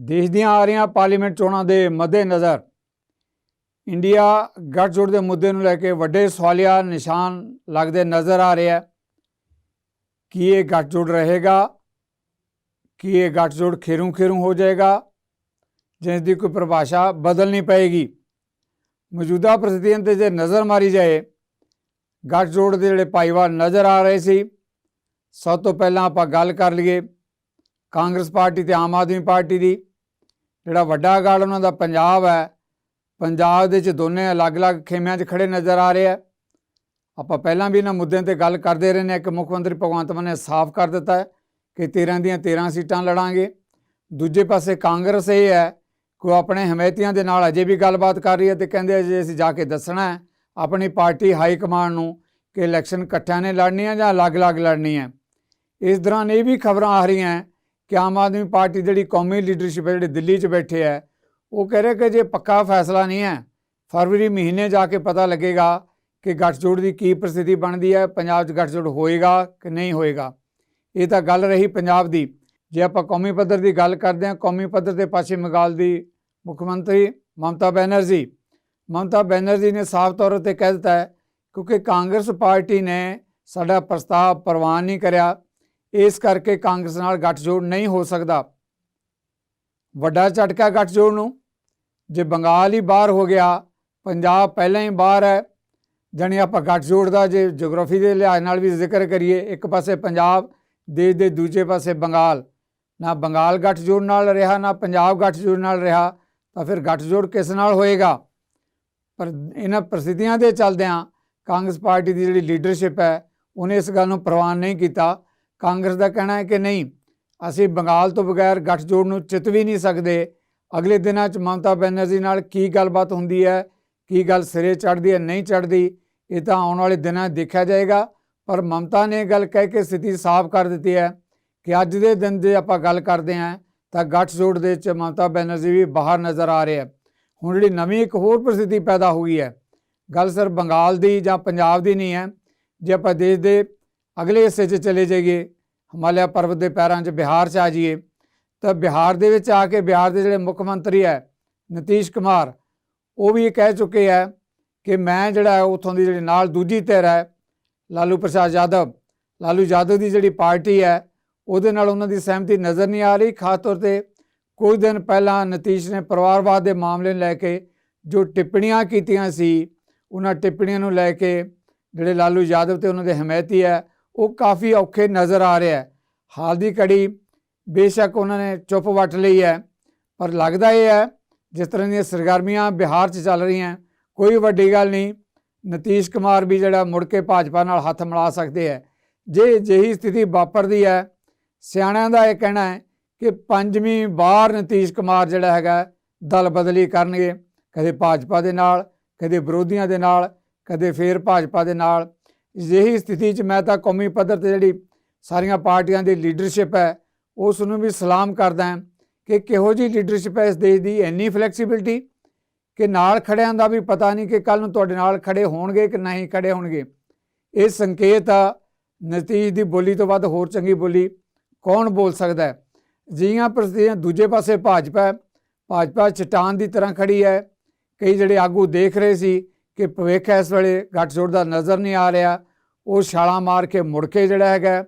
ਦੇਸ਼ ਦੀਆਂ ਆ ਰਹੀਆਂ ਪਾਰਲੀਮੈਂਟ ਚੋਣਾਂ ਦੇ ਮੱਦੇਨਜ਼ਰ ਇੰਡੀਆ ਗੱਠਜੋੜ ਦੇ ਮੁੱਦੇ ਨੂੰ ਲੈ ਕੇ ਵੱਡੇ ਸਵਾਲੀਆ ਨਿਸ਼ਾਨ ਲੱਗਦੇ ਨਜ਼ਰ ਆ ਰਿਹਾ ਹੈ। ਕੀ ਇਹ ਗੱਠਜੋੜ ਰਹੇਗਾ? ਕੀ ਇਹ ਗੱਠਜੋੜ ਖੇਰੂ ਖੇਰੂ ਹੋ ਜਾਏਗਾ? ਜਿਸ ਦੀ ਕੋਈ ਪਰਿਭਾਸ਼ਾ ਬਦਲਣੀ ਪਏਗੀ। ਮੌਜੂਦਾ ਪ੍ਰਸਥਿਤੀਆਂ ਤੇ ਜੇ ਨਜ਼ਰ ਮਾਰੀ ਜਾਏ, ਗੱਠਜੋੜ ਦੇ ਜਿਹੜੇ ਭਾਈਵਾਲ ਨਜ਼ਰ ਆ ਰਹੇ ਸੀ, ਸਭ ਤੋਂ ਪਹਿਲਾਂ ਆਪਾਂ ਗੱਲ ਕਰ ਲਈਏ ਕਾਂਗਰਸ ਪਾਰਟੀ ਤੇ ਆਮ ਆਦਮੀ ਪਾਰਟੀ ਦੀ। ਜਿਹੜਾ ਵੱਡਾ ਗਾਲ ਉਹਨਾਂ ਦਾ ਪੰਜਾਬ ਹੈ, ਪੰਜਾਬ ਦੇ ਚ ਦੋਨੇ ਅਲੱਗ-ਅਲੱਗ ਖੇਮਿਆਂ 'ਚ ਖੜੇ ਨਜ਼ਰ ਆ ਰਹੇ ਆ। ਆਪਾਂ ਪਹਿਲਾਂ ਵੀ ਇਹਨਾਂ ਮੁੱਦਿਆਂ ਤੇ ਗੱਲ ਕਰਦੇ ਰਹੇ ਨੇ ਕਿ ਮੁੱਖ ਮੰਤਰੀ ਭਗਵੰਤ ਮਾਨ ਨੇ ਸਾਫ਼ ਕਰ ਦਿੱਤਾ ਹੈ ਕਿ 13 ਦੀਆਂ 13 ਸੀਟਾਂ ਲੜਾਂਗੇ। ਦੂਜੇ ਪਾਸੇ ਕਾਂਗਰਸ ਇਹ ਹੈ ਕਿ ਉਹ ਆਪਣੇ ਹਮਾਇਤੀਆਂ ਦੇ ਨਾਲ ਅਜੇ ਵੀ ਗੱਲਬਾਤ ਕਰ ਰਹੀ ਹੈ ਤੇ ਕਹਿੰਦੇ ਅਜੇ ਅਸੀਂ ਜਾ ਕੇ ਦੱਸਣਾ ਹੈ, ਆਪਣੀ ਪਾਰਟੀ ਹਾਈ ਕਮਾਂਡ ਨੂੰ ਕਿ ਇਲੈਕਸ਼ਨ ਇਕੱਠਿਆਂ ਨੇ ਲੜਨੀ ਹੈ ਜਾਂ ਅਲੱਗ-ਅਲੱਗ ਲੜਨੀ ਹੈ ਇਸ ਦੌਰਾਨ ਇਹ ਵੀ ਖਬਰਾਂ ਆ ਰਹੀਆਂ ਕਿ ਆਮ ਆਦਮੀ ਪਾਰਟੀ ਜਿਹੜੀ ਕੌਮੀ ਲੀਡਰਸ਼ਿਪ ਹੈ, ਜਿਹੜੀ ਦਿੱਲੀ 'ਚ ਬੈਠੇ ਹੈ, ਉਹ ਕਹਿ ਰਹੇ ਕਿ ਜੇ ਪੱਕਾ ਫੈਸਲਾ ਨਹੀਂ ਹੈ, ਫਰਵਰੀ ਮਹੀਨੇ ਜਾ ਕੇ ਪਤਾ ਲੱਗੇਗਾ ਕਿ ਗੱਠਜੋੜ ਦੀ ਕੀ ਪ੍ਰਸਥਿਤੀ ਬਣਦੀ ਹੈ, ਪੰਜਾਬ 'ਚ ਗੱਠਜੋੜ ਹੋਏਗਾ ਕਿ ਨਹੀਂ ਹੋਏਗਾ। ਇਹ ਤਾਂ ਗੱਲ ਰਹੀ ਪੰਜਾਬ ਦੀ। ਜੇ ਆਪਾਂ ਕੌਮੀ ਪੱਧਰ ਦੀ ਗੱਲ ਕਰਦੇ ਹਾਂ, ਕੌਮੀ ਪੱਧਰ ਤੇ ਪੱਛਮੀ ਬੰਗਾਲ ਦੀ ਮੁੱਖ ਮੰਤਰੀ ਮਮਤਾ ਬੈਨਰਜੀ। ਮਮਤਾ ਬੈਨਰਜੀ ਨੇ ਸਾਫ਼ ਤੌਰ ਤੇ ਕਹਿ ਦਿੱਤਾ ਹੈ, ਕਿਉਂਕਿ ਕਾਂਗਰਸ ਪਾਰਟੀ ਨੇ ਸਾਡਾ ਪ੍ਰਸਤਾਵ ਪ੍ਰਵਾਨ ਨਹੀਂ ਕਰਿਆ ਇਸ ਕਰਕੇ ਕਾਂਗਰਸ ਨਾਲ ਗੱਠਜੋੜ ਨਹੀਂ ਹੋ ਸਕਦਾ। ਵੱਡਾ ਝਟਕਾ ਗੱਠਜੋੜ ਨੂੰ। ਜੇ ਬੰਗਾਲ ਹੀ ਬਾਹਰ ਹੋ ਗਿਆ, ਪੰਜਾਬ ਪਹਿਲਾਂ ਹੀ ਬਾਹਰ ਹੈ। ਜਾਣੀ ਆਪਾਂ ਗੱਠਜੋੜ ਦਾ ਜੇ ਜੀਓਗ੍ਰਾਫੀ ਦੇ ਲਿਹਾਜ਼ ਨਾਲ ਵੀ ਜ਼ਿਕਰ ਕਰੀਏ, ਇੱਕ ਪਾਸੇ ਪੰਜਾਬ, ਦੇਸ਼ ਦੇ ਦੂਜੇ ਪਾਸੇ ਬੰਗਾਲ। ਨਾ ਬੰਗਾਲ ਗੱਠਜੋੜ ਨਾਲ ਰਿਹਾ, ਨਾ ਪੰਜਾਬ ਗੱਠਜੋੜ ਨਾਲ ਰਿਹਾ, ਤਾਂ ਫਿਰ ਗੱਠਜੋੜ ਕਿਸ ਨਾਲ ਹੋਏਗਾ? ਪਰ ਇਹਨਾਂ ਪ੍ਰਸਥਿਤੀਆਂ ਦੇ ਚੱਲਦਿਆਂ ਕਾਂਗਰਸ ਪਾਰਟੀ ਦੀ ਜਿਹੜੀ ਲੀਡਰਸ਼ਿਪ ਹੈ, ਉਹਨੇ ਇਸ ਗੱਲ ਨੂੰ ਪ੍ਰਵਾਨ ਨਹੀਂ ਕੀਤਾ। ਕਾਂਗਰਸ ਦਾ ਕਹਿਣਾ ਹੈ ਕਿ ਨਹੀਂ, ਅਸੀਂ ਬੰਗਾਲ ਤੋਂ ਬਗੈਰ ਗੱਠਜੋੜ ਨੂੰ ਚਿਤ ਵੀ ਨਹੀਂ ਸਕਦੇ। ਅਗਲੇ ਦਿਨਾਂ 'ਚ ਮਮਤਾ ਬੈਨਰਜੀ ਨਾਲ ਕੀ ਗੱਲਬਾਤ ਹੁੰਦੀ ਹੈ, ਕੀ ਗੱਲ ਸਿਰੇ ਚੜ੍ਹਦੀ ਹੈ, ਨਹੀਂ ਚੜ੍ਹਦੀ, ਇਹ ਤਾਂ ਆਉਣ ਵਾਲੇ ਦਿਨਾਂ 'ਚ ਦੇਖਿਆ ਜਾਏਗਾ। ਪਰ ਮਮਤਾ ਨੇ ਇਹ ਗੱਲ ਕਹਿ ਕੇ ਸਥਿਤੀ ਸਾਫ਼ ਕਰ ਦਿੱਤੀ ਹੈ ਕਿ ਅੱਜ ਦੇ ਦਿਨ ਜੇ ਆਪਾਂ ਗੱਲ ਕਰਦੇ ਹਾਂ, ਤਾਂ ਗੱਠਜੋੜ ਦੇ ਵਿੱਚ ਮਮਤਾ ਬੈਨਰਜੀ ਵੀ ਬਾਹਰ ਨਜ਼ਰ ਆ ਰਿਹਾ ਹੈ। ਹੁਣ ਜਿਹੜੀ ਨਵੀਂ ਇੱਕ ਹੋਰ ਪ੍ਰਸਥਿਤੀ ਪੈਦਾ ਹੋ ਗਈ ਹੈ, ਗੱਲ ਸਰ ਬੰਗਾਲ ਦੀ ਜਾਂ ਪੰਜਾਬ ਦੀ ਨਹੀਂ ਹੈ, ਜੇ ਆਪਾਂ ਦੇਸ਼ ਦੇ ਅਗਲੇ ਹਿੱਸੇ 'ਚ ਚਲੇ ਜਾਈਏ, ਹਿਮਾਲਿਆ ਪਰਬਤ ਦੇ ਪੈਰਾਂ 'ਚ ਬਿਹਾਰ 'ਚ ਆ ਜਾਈਏ, ਤਾਂ ਬਿਹਾਰ ਦੇ ਵਿੱਚ ਆ ਕੇ ਬਿਹਾਰ ਦੇ ਜਿਹੜੇ ਮੁੱਖ ਮੰਤਰੀ ਹੈ, ਨਤੀਸ਼ ਕੁਮਾਰ, ਉਹ ਵੀ ਇਹ ਕਹਿ ਚੁੱਕੇ ਹੈ ਕਿ ਮੈਂ ਜਿਹੜਾ ਹੈ ਉਥੋਂ ਦੀ ਜਿਹੜੀ ਨਾਲ ਦੂਜੀ ਧਿਰ ਹੈ, ਲਾਲੂ ਪ੍ਰਸਾਦ ਯਾਦਵ, ਲਾਲੂ ਯਾਦਵ ਦੀ ਜਿਹੜੀ ਪਾਰਟੀ ਹੈ, ਉਹਦੇ ਨਾਲ ਉਹਨਾਂ ਦੀ ਸਹਿਮਤੀ ਨਜ਼ਰ ਨਹੀਂ ਆ ਰਹੀ, ਖਾਸ ਤੌਰ ਤੇ ਕੁਝ ਦਿਨ ਪਹਿਲਾਂ ਨਤੀਸ਼ ਨੇ ਪਰਿਵਾਰਵਾਦ ਦੇ ਮਾਮਲੇ ਨੂੰ ਲੈ ਕੇ ਜੋ ਟਿੱਪਣੀਆਂ ਕੀਤੀਆਂ ਸੀ, ਉਹਨਾਂ ਟਿੱਪਣੀਆਂ ਨੂੰ ਲੈ ਕੇ ਜਿਹੜੇ ਲਾਲੂ ਯਾਦਵ ਤੇ ਉਹਨਾਂ ਦੇ ਹਮਾਇਤੀ ਹੈ ਉਹ ਕਾਫੀ ਔਖੇ ਨਜ਼ਰ ਆ ਰਿਹਾ ਹੈ। ਹਾਲ ਦੀ ਕੜੀ ਬੇਸ਼ੱਕ ਉਹਨਾਂ ਨੇ ਚੁੱਪ ਵੱਟ ਲਈ ਹੈ, ਪਰ ਲੱਗਦਾ ਇਹ ਹੈ, ਜਿਸ ਤਰ੍ਹਾਂ ਦੀਆਂ ਸਰਗਰਮੀਆਂ ਬਿਹਾਰ 'ਚ ਚੱਲ ਰਹੀਆਂ, ਕੋਈ ਵੱਡੀ ਗੱਲ ਨਹੀਂ, ਨਤੀਸ਼ ਕੁਮਾਰ ਵੀ ਜਿਹੜਾ ਮੁੜ ਕੇ ਭਾਜਪਾ ਨਾਲ ਹੱਥ ਮਿਲਾ ਸਕਦੇ ਹੈ। ਜੇ ਜਿਹੀ ਸਥਿਤੀ ਵਾਪਰਦੀ ਹੈ, ਸਿਆਣਿਆਂ ਦਾ ਇਹ ਕਹਿਣਾ ਹੈ ਕਿ ਪੰਜਵੀਂ ਵਾਰ ਨਤੀਸ਼ ਕੁਮਾਰ ਜਿਹੜਾ ਹੈਗਾ, ਦਲ ਬਦਲੀ ਕਰਨਗੇ, ਕਦੇ ਭਾਜਪਾ ਦੇ ਨਾਲ, ਕਦੇ ਵਿਰੋਧੀਆਂ ਦੇ ਨਾਲ, ਕਦੇ ਫੇਰ ਭਾਜਪਾ ਦੇ ਨਾਲ ਜਿਹੀ ਸਥਿਤੀ 'ਚ ਮੈਂ ਤਾਂ ਕੌਮੀ ਪੱਧਰ ਤੇ ਜਿਹੜੀ ਸਾਰੀਆਂ ਪਾਰਟੀਆਂ ਦੀ ਲੀਡਰਸ਼ਿਪ ਹੈ, ਉਸ ਨੂੰ ਵੀ ਸਲਾਮ ਕਰਦਾ ਹਾਂ ਕਿ ਕਿਹੋ ਜੀ ਲੀਡਰਸ਼ਿਪ ਹੈ ਇਸ ਦੇਸ਼ ਦੀ, ਇੰਨੀ ਫਲੈਕਸੀਬਿਲਟੀ ਕਿ ਨਾਲ ਖੜਿਆਂ ਦਾ ਵੀ ਪਤਾ ਨਹੀਂ ਕਿ ਕੱਲ ਨੂੰ ਤੁਹਾਡੇ ਨਾਲ ਖੜੇ ਹੋਣਗੇ ਕਿ ਨਹੀਂ ਖੜੇ ਹੋਣਗੇ। ਇਹ ਸੰਕੇਤ ਆ, ਨਤੀਜ ਦੀ ਬੋਲੀ ਤੋਂ ਵੱਧ ਹੋਰ ਚੰਗੀ ਬੋਲੀ ਕੌਣ ਬੋਲ ਸਕਦਾ ਹੈ? ਜੀਆਂ ਪ੍ਰਸਤੀਆਂ ਦੂਜੇ ਪਾਸੇ ਭਾਜਪਾ ਭਾਜਪਾ ਚਟਾਨ ਦੀ ਤਰ੍ਹਾਂ ਖੜੀ ਹੈ, ਕਈ ਜਿਹੜੇ ਆਗੂ ਦੇਖ ਰਹੇ ਸੀ ਕਿ ਭਵਿੱਖ ਇਸ ਵੇਲੇ ਗੱਠਜੋੜ ਦਾ ਨਜ਼ਰ ਨਹੀਂ ਆ ਰਿਹਾ। ਉਹ ਛਾਲਾਂ ਮਾਰ ਕੇ ਮੁੜ ਕੇ ਜਿਹੜਾ ਹੈਗਾ,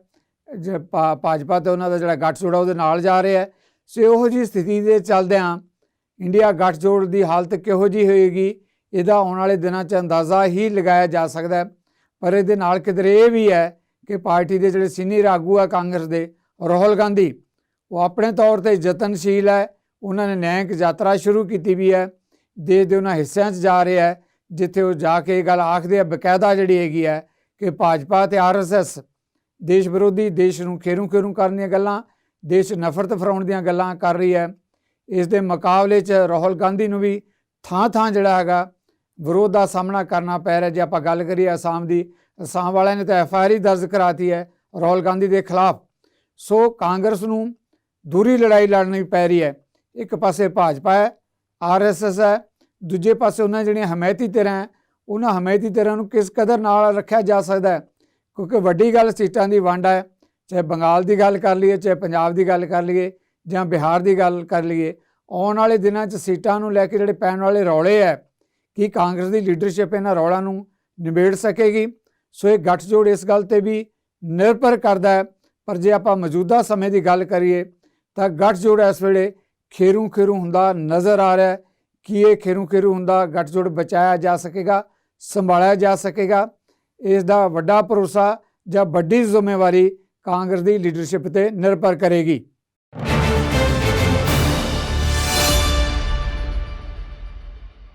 ਜ- ਭਾਜਪਾ ਤੇ ਉਹਨਾਂ ਦਾ ਜਿਹੜਾ ਗੱਠਜੋੜ ਆ, ਉਹਦੇ ਨਾਲ ਜਾ ਰਿਹਾ ਸੋ ਇਹੋ ਜੀ ਸਥਿਤੀ ਦੇ ਚੱਲਦਿਆਂ ਇੰਡੀਆ ਗੱਠਜੋੜ ਦੀ ਹਾਲਤ ਕਿਹੋ ਜੀ ਹੋਏਗੀ, ਇਹਦਾ ਆਉਣ ਵਾਲੇ ਦਿਨਾਂ 'ਚ ਅੰਦਾਜ਼ਾ ਹੀ ਲਗਾਇਆ ਜਾ ਸਕਦਾ ਪਰ ਇਹਦੇ ਨਾਲ ਕਿਧਰੇ ਇਹ ਵੀ ਹੈ ਕਿ ਪਾਰਟੀ ਦੇ ਜਿਹੜੇ ਸੀਨੀਅਰ ਆਗੂ ਆ ਕਾਂਗਰਸ ਦੇ, ਰਾਹੁਲ ਗਾਂਧੀ, ਉਹ ਆਪਣੇ ਤੌਰ ਤੇ ਯਤਨਸ਼ੀਲ ਹੈ। ਉਹਨਾਂ ਨੇ ਨਿਆਂਇਕ ਯਾਤਰਾ ਸ਼ੁਰੂ ਕੀਤੀ ਵੀ ਹੈ। ਦੇਸ਼ ਦੇ ਉਹਨਾਂ ਹਿੱਸਿਆਂ 'ਚ ਜਾ ਰਿਹਾ ਹੈ। ਜਿੱਥੇ ਉਹ ਜਾ ਕੇ ਇਹ ਗੱਲ ਆਖਦੇ ਆ, ਬਕਾਇਦਾ ਜਿਹੜੀ ਹੈਗੀ ਹੈ ਕਿ ਭਾਜਪਾ ਤੇ ਆਰਐਸਐਸ ਦੇਸ਼ ਵਿਰੋਧੀ, ਦੇਸ਼ ਨੂੰ ਖੇਰੂ ਖੇਰੂ ਕਰਨ ਦੀਆਂ ਗੱਲਾਂ, ਦੇਸ਼ 'ਚ ਨਫ਼ਰਤ ਫਰਾਉਣ ਦੀਆਂ ਗੱਲਾਂ ਕਰ ਰਹੀ ਹੈ। ਇਸ ਦੇ ਮੁਕਾਬਲੇ 'ਚ ਰਾਹੁਲ ਗਾਂਧੀ ਨੂੰ ਵੀ ਥਾਂ ਥਾਂ ਜਿਹੜਾ ਹੈਗਾ ਵਿਰੋਧ ਦਾ ਸਾਹਮਣਾ ਕਰਨਾ ਪੈ ਰਿਹਾ। ਜੇ ਆਪਾਂ ਗੱਲ ਕਰੀਏ ਅਸਾਮ ਦੀ, ਅਸਾਮ ਵਾਲਿਆਂ ਨੇ ਤਾਂ ਐਫ ਆਈ ਆਰ ਹੀ ਦਰਜ ਕਰਾਤੀ ਹੈ ਰਾਹੁਲ ਗਾਂਧੀ ਦੇ ਖਿਲਾਫ। ਸੋ ਕਾਂਗਰਸ ਨੂੰ ਦੂਰੀ ਲੜਾਈ ਲੜਨੀ ਪੈ ਰਹੀ ਹੈ। ਇੱਕ ਪਾਸੇ ਭਾਜਪਾ ਹੈ ਆਰਐਸਐਸ ਹੈ ਦੂਜੇ ਪਾਸੇ ਉਹਨਾਂ ਜਿਹੜੀਆਂ ਹਮਾਇਤੀ ਧਿਰਾਂ ਹੈ, ਉਹਨਾਂ ਹਮਾਇਤੀ ਧਿਰਾਂ ਨੂੰ ਕਿਸ ਕਦਰ ਨਾਲ ਰੱਖਿਆ ਜਾ ਸਕਦਾ ਹੈ? ਕਿਉਂਕਿ ਵੱਡੀ ਗੱਲ ਸੀਟਾਂ ਦੀ ਵੰਡ ਹੈ, ਚਾਹੇ ਬੰਗਾਲ ਦੀ ਗੱਲ ਕਰ ਲਈਏ, ਚਾਹੇ ਪੰਜਾਬ ਦੀ ਗੱਲ ਕਰ ਲਈਏ ਜਾਂ ਬਿਹਾਰ ਦੀ ਗੱਲ ਕਰ ਲਈਏ, ਆਉਣ ਵਾਲੇ ਦਿਨਾਂ 'ਚ ਸੀਟਾਂ ਨੂੰ ਲੈ ਕੇ ਜਿਹੜੇ ਪੈਣ ਵਾਲੇ ਰੌਲੇ ਹੈ, ਕਿ ਕਾਂਗਰਸ ਦੀ ਲੀਡਰਸ਼ਿਪ ਇਹਨਾਂ ਰੌਲਾਂ ਨੂੰ ਨਿਬੇੜ ਸਕੇਗੀ? ਸੋ ਇਹ ਗੱਠਜੋੜ ਇਸ ਗੱਲ ਤੇ ਵੀ ਨਿਰਭਰ ਕਰਦਾ ਹੈ, ਪਰ ਜੇ ਆਪਾਂ ਮੌਜੂਦਾ ਸਮੇਂ ਦੀ ਗੱਲ ਕਰੀਏ, ਤਾਂ ਗੱਠਜੋੜ ਇਸ ਵੇਲੇ ਖੇਰੂ ਖੇਰੂ ਹੁੰਦਾ ਨਜ਼ਰ ਆ ਰਿਹਾ ਹੈ। ਕਿ ਇਹ ਖੇਰੂ ਖੇਰੂ ਹੁੰਦਾ ਗੱਠਜੋੜ ਬਚਾਇਆ ਜਾ ਸਕੇਗਾ, ਸੰਭਾਲਿਆ ਜਾ ਸਕੇਗਾ। ਇਸ ਦਾ ਵੱਡਾ ਭਰੋਸਾ ਜਾਂ ਵੱਡੀ ਜ਼ਿੰਮੇਵਾਰੀ ਕਾਂਗਰਸ ਦੀ ਲੀਡਰਸ਼ਿਪ ਤੇ ਨਿਰਭਰ ਕਰੇਗੀ।